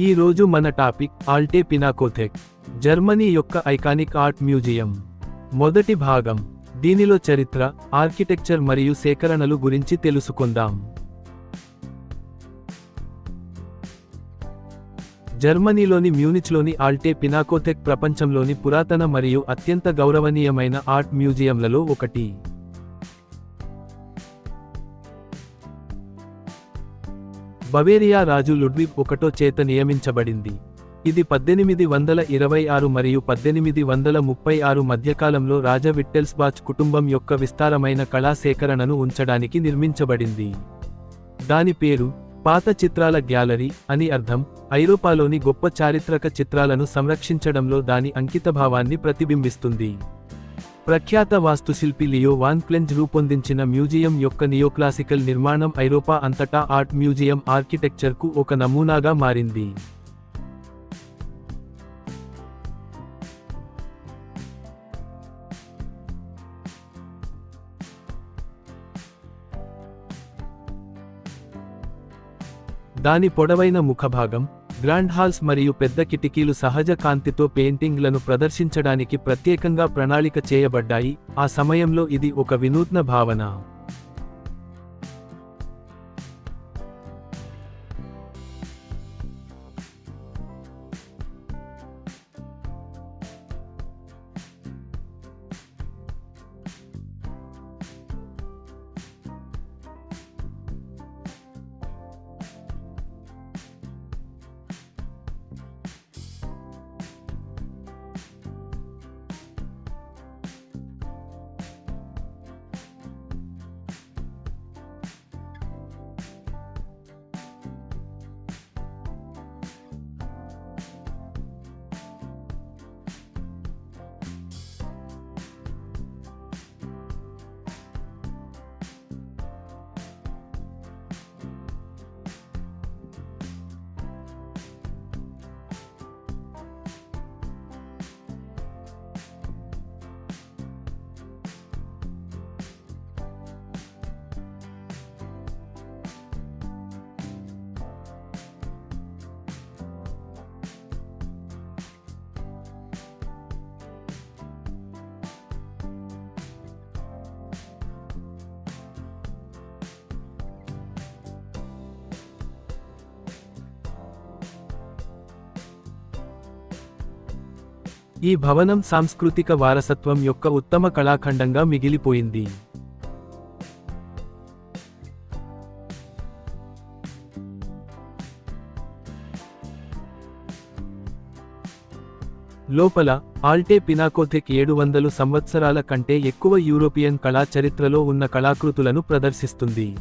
ఈ రోజు మన టాపిక్ ఆల్టే పినాకోథెక్ జర్మనీ యొక్క ఐకానిక్ ఆర్ట్ మ్యూజియం. మొదటి భాగం దీనిలో చరిత్ర ఆర్కిటెక్చర్ మరియు సేకరణలు గురించి తెలుసుకుందాం. జర్మనీలోని మ్యూనిచ్లోని ఆల్టే పినాకోథెక్ ప్రపంచంలోని పురాతన మరియు అత్యంత గౌరవనీయమైన ఆర్ట్ మ్యూజియంలలో ఒకటి. బవేరియా రాజు లుడ్విగ్ ఒకటో చేత నియమించబడింది. ఇది పద్దెనిమిది వందల ఇరవై ఆరు మరియు పద్దెనిమిది వందల ముప్పై ఆరు మధ్యకాలంలో రాజా విట్టెల్స్బాచ్ కుటుంబం యొక్క విస్తారమైన కళా సేకరణను ఉంచడానికి నిర్మించబడింది. దాని పేరు పాత చిత్రాల గ్యాలరీ అని అర్థం ఐరోపాలోని గొప్ప చారిత్రక చిత్రాలను సంరక్షించడంలో దాని అంకితభావాన్ని ప్రతిబింబిస్తుంది. ప్రఖ్యాత వాస్తుశిల్పి లియో వాన్ క్లెంజ్ రూపొందించిన మ్యూజియం యొక్క నియోక్లాసికల్ నిర్మాణం ఐరోపా అంతటా ఆర్ట్ మ్యూజియం ఆర్కిటెక్చర్కు ఒక నమూనాగా మారింది. దాని పొడవైన ముఖభాగం గ్రాండ్ హాల్స్ మరియు పెద్ద కిటికీలు సహజ కాంతితో పెయింటింగ్లను ప్రదర్శించడానికి ప్రత్యేకంగా ప్రణాళిక చేయబడ్డాయి. ఆ సమయంలో ఇది ఒక వినూత్న భావన. ఈ భవనం సాంస్కృతిక వారసత్వం యొక్క ఉత్తమ కళాఖండంగా మిగిలిపోయింది. లోపల ఆల్టే పినాకోథెక్ ఏడు వందలు సంవత్సరాల కంటే ఎక్కువ యూరోపియన్ కళా చరిత్రలో ఉన్న కళాకృతులను ప్రదర్శిస్తుంది.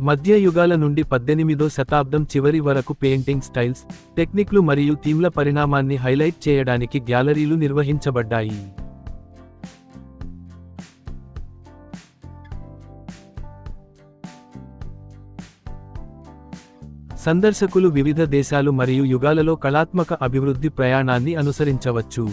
మధ్య యుగాల నుండి పద్దెనిమిదో శతాబ్దం చివరి వరకు పెయింటింగ్ స్టైల్స్ టెక్నిక్లు మరియు థీమ్ల పరిణామాన్ని హైలైట్ చేయడానికి గ్యాలరీలు నిర్వహించబడ్డాయి. సందర్శకులు వివిధ దేశాలు మరియు యుగాలలో కళాత్మక అభివృద్ధి ప్రయాణాన్ని అనుసరించవచ్చు.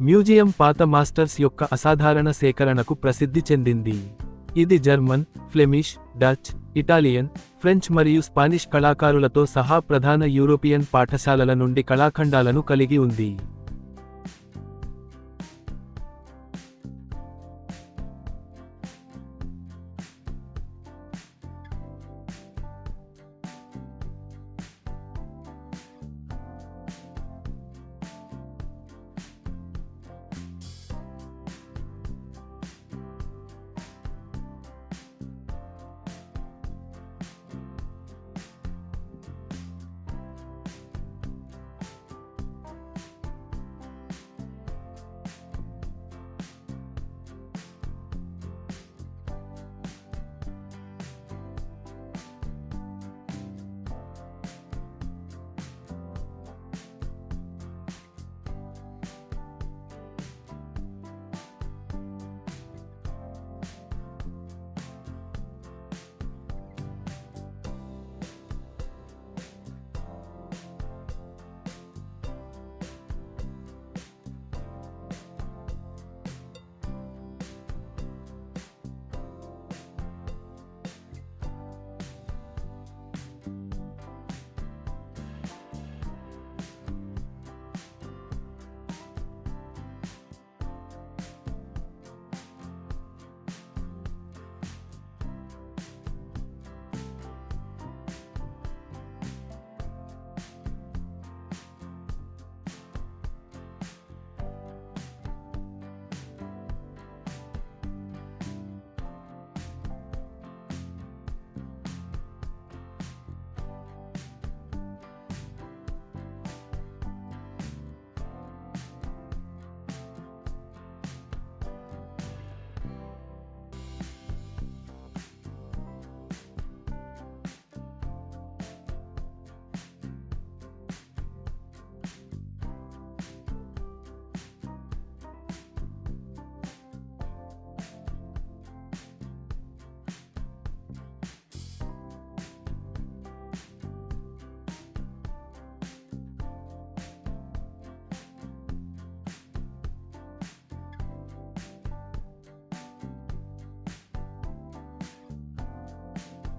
మ్యూజియం పాత మాస్టర్స్ యొక్క అసాధారణ సేకరణకు ప్రసిద్ధి చెందింది. ఇది German Flemish Dutch Italian French మరియు స్పానిష్ కళాకారులతో సహా ప్రధాన యూరోపియన్ పాఠశాలల నుండి కళాఖండాలను కలిగి ఉంది.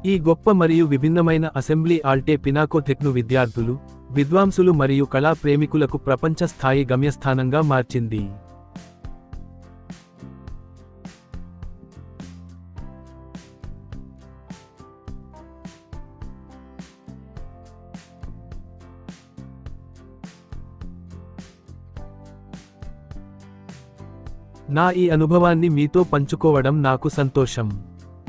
ఈ గొప్ప మరియు విభిన్నమైన అసెంబ్లీ ఆల్టే పినాకోథెక్ను విద్యార్థులు విద్వాంసులు మరియు కళా ప్రేమికులకు ప్రపంచ స్థాయి గమ్యస్థానంగా మార్చింది. నా ఈ అనుభవాన్ని మీతో పంచుకోవడం నాకు సంతోషం.